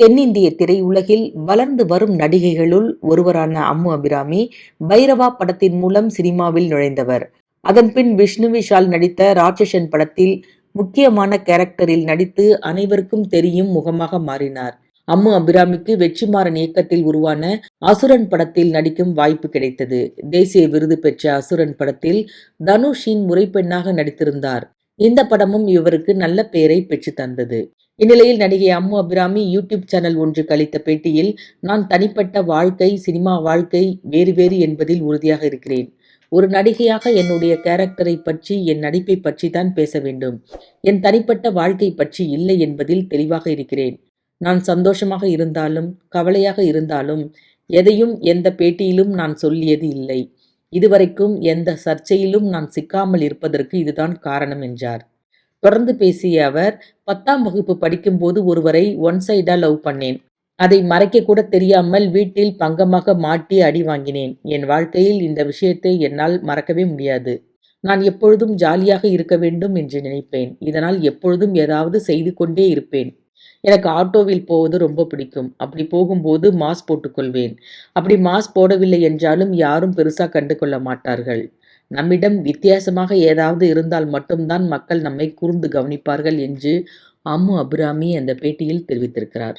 தென்னிந்திய திரையுலகில் வளர்ந்து வரும் நடிகைகளுள் ஒருவரான அம்மு அபிராமி பைரவா படத்தின் மூலம் சினிமாவில் நுழைந்தவர். அதன்பின் விஷ்ணு விஷால் நடித்த ராட்சசன் படத்தில் முக்கியமான கேரக்டரில் நடித்து அனைவருக்கும் தெரியும் முகமாக மாறினார். அம்மு அபிராமிக்கு வெற்றிமாறன் இயக்கத்தில் உருவான அசுரன் படத்தில் நடிக்கும் வாய்ப்பு கிடைத்தது. தேசிய விருது பெற்ற அசுரன் படத்தில் தனுஷின் முறைப்பெண்ணாக நடித்திருந்தார். இந்த படமும் இவருக்கு நல்ல பெயரை பெற்று தந்தது. இந்நிலையில் நடிகை அம்மு அபிராமி யூடியூப் சேனல் ஒன்று கழித்த பேட்டியில் நான் தனிப்பட்ட வாழ்க்கை சினிமா வாழ்க்கை வேறு வேறு என்பதில் உறுதியாக இருக்கிறேன். ஒரு நடிகையாக என்னுடைய கேரக்டரை பற்றி என் நடிப்பை பற்றி தான் பேச வேண்டும். என் தனிப்பட்ட வாழ்க்கை பற்றி இல்லை என்பதில் தெளிவாக இருக்கிறேன். நான் சந்தோஷமாக இருந்தாலும் கவலையாக இருந்தாலும் எதையும் எந்த பேட்டியிலும் நான் சொல்லியது இல்லை. இதுவரைக்கும் எந்த சர்ச்சையிலும் நான் சிக்காமல் இருப்பதற்கு இதுதான் காரணம் என்றார். தொடர்ந்து பேசிய அவர் பத்தாம் வகுப்பு படிக்கும்போது ஒருவரை ஒன் சைடா லவ் பண்ணேன். அதை மறைக்க கூட தெரியாமல் வீட்டில் பங்கமாக மாட்டி அடி வாங்கினேன். என் வாழ்க்கையில் இந்த விஷயத்தை என்னால் மறக்கவே முடியாது. நான் எப்பொழுதும் ஜாலியாக இருக்க வேண்டும் என்று நினைப்பேன். இதனால் எப்பொழுதும் ஏதாவது செய்து கொண்டே இருப்பேன். எனக்கு ஆட்டோவில் போவது ரொம்ப பிடிக்கும். அப்படி போகும்போது மாஸ் போட்டுக்கொள்வேன். அப்படி மாஸ் போடவில்லை என்றாலும் யாரும் பெருசாக கண்டு கொள்ள மாட்டார்கள். நம்மிடம் வித்தியாசமாக ஏதாவது இருந்தால் மட்டும்தான் மக்கள் நம்மை கூர்ந்து கவனிப்பார்கள் என்று அம்மு அபிராமி அந்த பேட்டியில் தெரிவித்திருக்கிறார்.